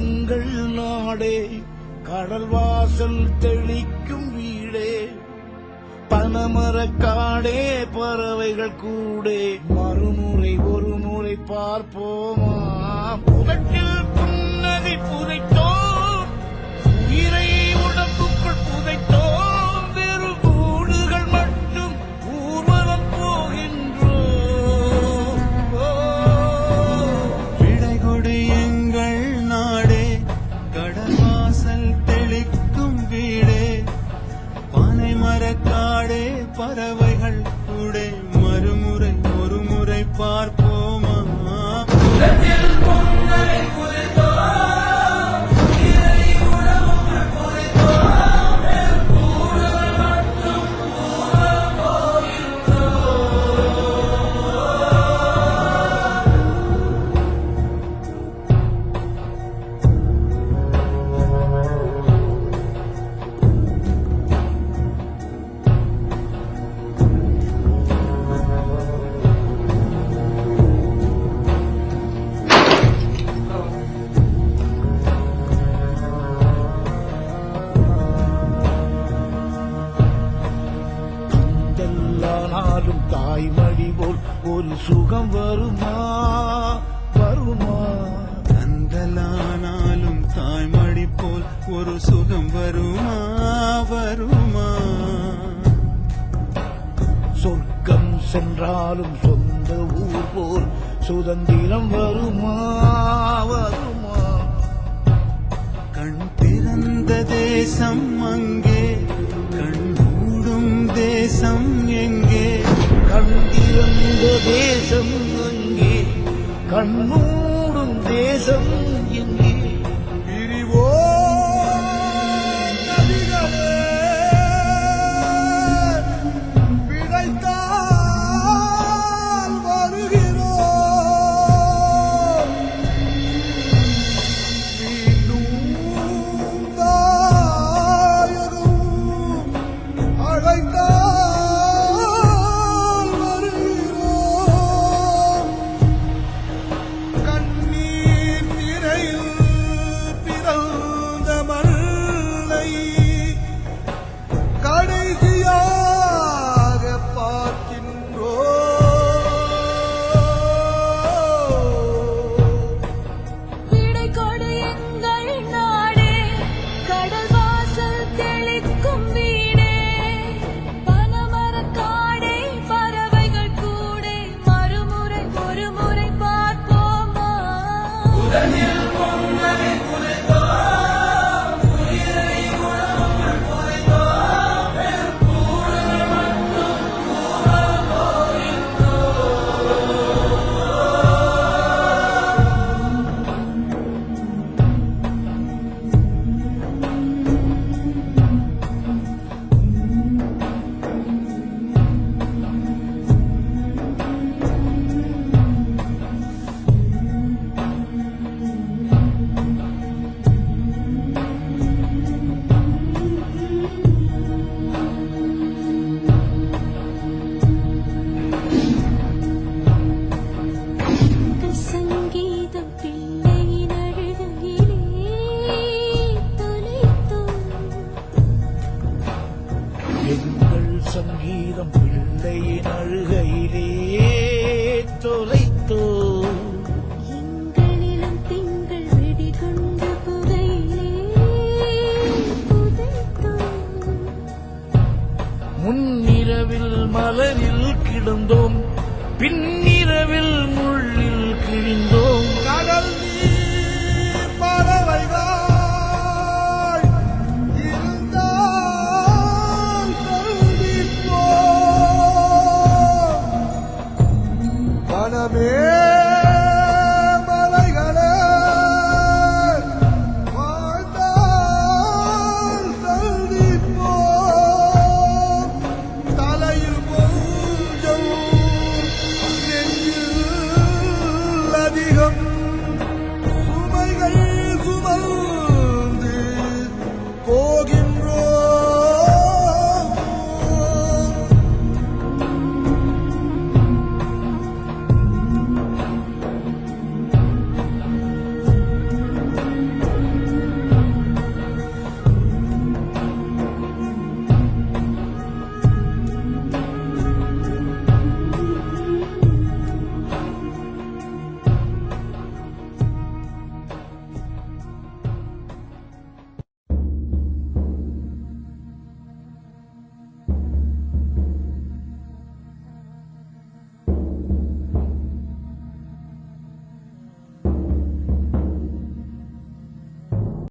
எங்கள் நாடே கடல் வாசல் தெளிக்கும் வீடே. பனமரக்காடே பறவைகள் கூடே. மறுமுறை ஒரு முறை பார்ப்போமா? புகட்டில் சுகம் வருமா வருமா கந்தலானாலும் தாய்மடி போல் ஒரு சுகம் வருமா வருமா சொர்க்கம் சென்றாலும் சொந்த ஊர் போல் சுதந்திரம் வருமா வருமா கண் திறந்த தேசம் அங்கே கண் மூடும் தேசம் பிறந்த தேசம் அங்கே. கண்மூடும் தேசம் எங்கே சங்கீதம் பிள்ளையின் அழுகையிலே தொலைத்தோ. முன்னிரவில் மலரில் கிடந்தோம் கிழிந்தோம் Parabéns!